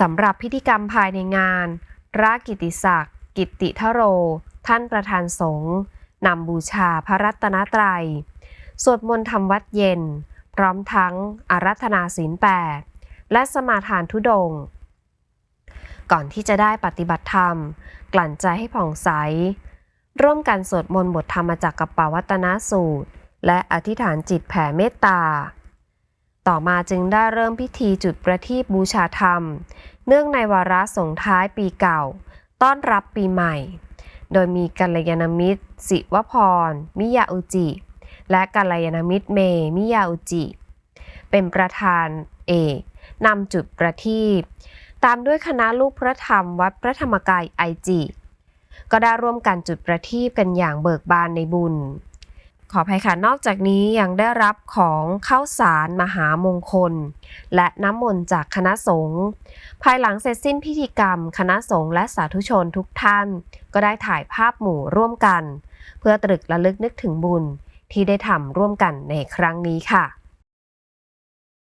สำหรับพิธีกรรมภายในงานพระกิติศักดิ์กิติทโร ท่านประธานสงฆ์นำบูชาพระรัตนตรัย สวดมนต์ทำวัดเย็น พร้อมทั้งอารัธนาศีลแปดและสมาทานทุดง ก่อนที่จะได้ปฏิบัติธรรม กลั่นใจให้ผ่องใส ร่วมกันสวดมนต์บทธรรมจากกัปปวัตนสูตร และอธิษฐานจิตแผ่เมตตา ต่อมาจึงได้เริ่มพิธีจุดประทีปบูชาธรรม เนื่องในวาระส่งท้ายปีเก่า ต้อนรับปีใหม่ โดยมีกัลยาณมิตร สิวพร มิยาอุจิ และกัลยาณมิตรเม มิยาอุจิ เป็นประธานเอกนำจุดประทีปตามด้วยคณะลูกพระธรรมวัดพระธรรมกายไอจิ ก็ได้ร่วมกันจุดประทีปกันอย่างเบิกบานในบุญ ขออภัยค่ะ นอกจากนี้ยังได้รับของข้าวสารมหามงคล และน้ำมนต์จากคณะสงฆ์ภายหลังเสร็จสิ้นพิธีกรรม คณะสงฆ์และสาธุชนทุกท่าน ก็ได้ถ่ายภาพหมู่ร่วมกัน เพื่อตรึกระลึกนึกถึงบุญที่ได้ทำร่วมกันในครั้งนี้ค่ะ